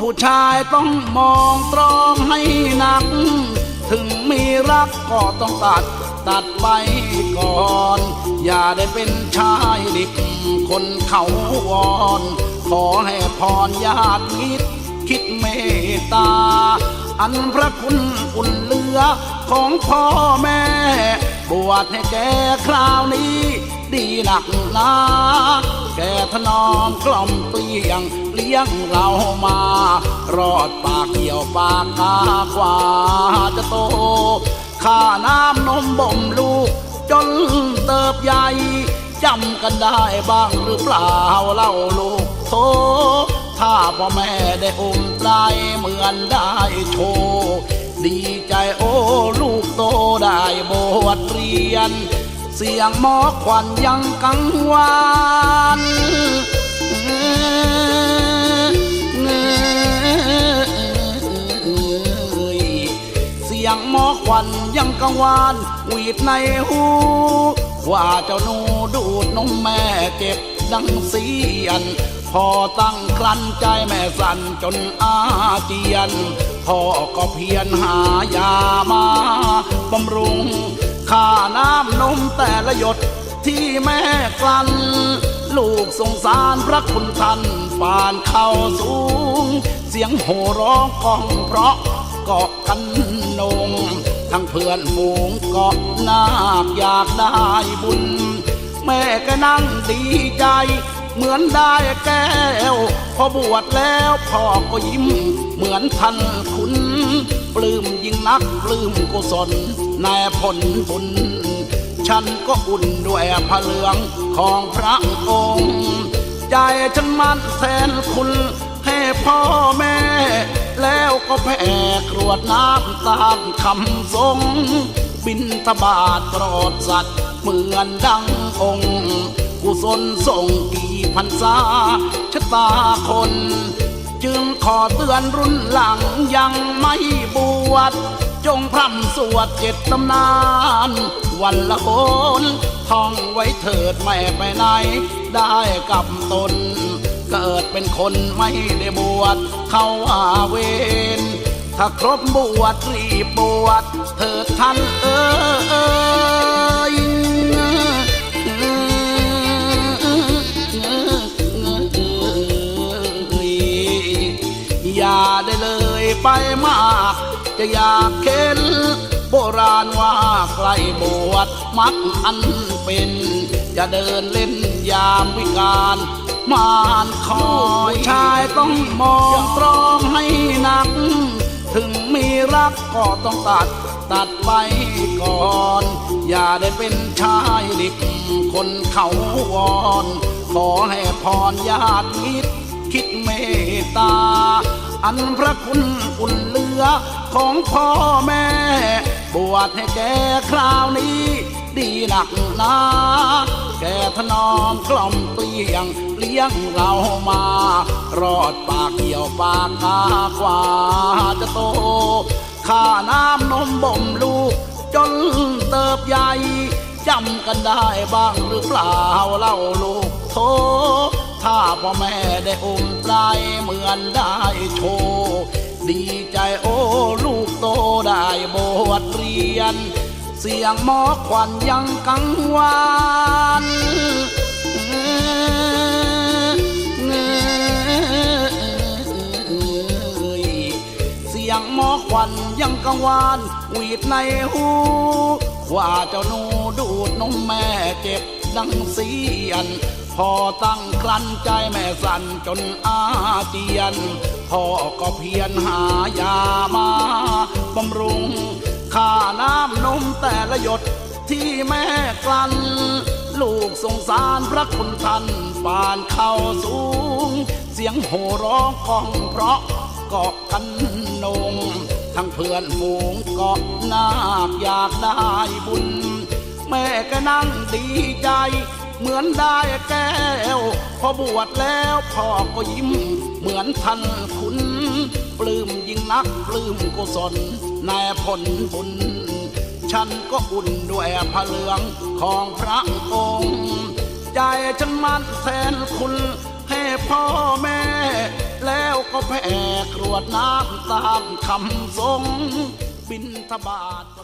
ผู้ชายต้องมองตรองให้หนัก ถึงมีรักก็ต้องตัดตัดไปก่อน อย่าได้เป็นชายดิบคนเขาวอน ขอให้พรญาติมิตรคิดเมตตา อันพระคุณอุ่นเลือของพ่อแม่ บวชให้แกคราวนี้ ดีหนักหนาแกถนอมกล่อมเตียงเลี้ยงเรามา รอดปากเกี่ยวปากกากว่าจะโตข้าน้ำนมบ่มลูก จนเติบใหญ่จำกันได้บ้างหรือเปล่าเล่าลูกโทถ้าพ่อแม่ได้อมไตรเหมือนได้โชว์ดีใจโอ้ลูกโตได้บวชเรียน เสียงหมอควันยังกังวาน ยังกังวานหวีดในหูว่าเจ้าหนูดูดนมแม่เจ็บดังเสียนพอตั้งครันใจแม่สั่นจนอาเจียนพ่อก็เพียรหายามาบำรุงค่าน้ำนมแต่ละหยดที่แม่กลั้นลูกสงสารพระคุณท่านปานเข้าสูง เสียงโห่ร้องก้องเพราะเกาะกันนง ทั้งเพื่อนฝูงเกาะนาคอยากได้บุญ แม่ก็นั่งดีใจ เหมือนได้แก้ว พอบวชแล้วพ่อก็ยิ้ม เหมือนท่านคุณ ปลื้มยิ่งนักปลื้มกุศลในผลบุญ ฉันก็อุ่นด้วยพระเหลืองของพระองค์ ใจฉันมันแทนคุณให้พ่อแม่ ก็แผ่กรวดน้ำตามคำทรง บินทบาทโปรดสัตว์ เหมือนดังองค์กุศลส่งกี่พันษาชะตาคน จึงขอเตือนรุ่นหลังยังไม่บวชจงพร่ำสวดเจ็ดตำนาน วันละโหนท่องไว้เถิดไม่ไปไหน ได้กับตน เกิดเป็นคนไม่ได้บวช เข้าอาเวนถ้าครบบวชรีบบวชเถิดท่านเอ้ยอย่าได้เลยไปมาก จะอยากเข็นโบราณว่าใกล้บวชมักอันเป็น จะเดินเล่นยามวิการ มานคอยชายต้องมองตรองให้หนัก ถึงมีรักก็ต้องตัดตัดไปก่อน อย่าได้เป็นชายดิบคนเขาวอน ขอให้พรญาติมิตรคิดเมตตา อันพระคุณอุ่นเลือของพ่อแม่ บวชให้แกคราวนี้ ดีหนักหนาแกถนอมกล่อมเตียง เลี้ยงเรามา รอดปากเกี่ยวปากกากว่าจะโตข้าน้ำนมบ่มลูก จนเติบใหญ่จำกันได้บ้างหรือเปล่าเล่าลูกโทถ้าพ่อแม่ได้อมไตรเหมือนได้โชว์ดีใจโอ้ลูกโตได้บวชเรียน เสียงหมอควันยังกังวาน ยังกังวานหวีดในหูว่าเจ้าหนูดูดนมแม่เจ็บดังเสียน พอตั้งครันใจแม่สั่นจนอาเจียน พ่อก็เพียรหายามาบำรุงค่าน้ำนมแต่ละหยดที่แม่กลั้น ลูกสงสารพระคุณท่านปานเข้าสูง เสียงโห่ร้องก้องเพราะเกาะกันนง ทั้งเพื่อนฝูงเกาะนาคอยากได้บุญ แม่ก็นั่งดีใจ เหมือนได้แก้ว พอบวชแล้วพ่อก็ยิ้ม เหมือนท่านคุณปลื้มยิ่งนักปลื้มกุศลในผลบุญ ฉันก็อุ่นด้วยพระเหลืองของพระองค์ ใจฉันมันแทนคุณให้พ่อแม่ แล้วก็แผ่กรวดน้ำตามคำทรงบินทบาท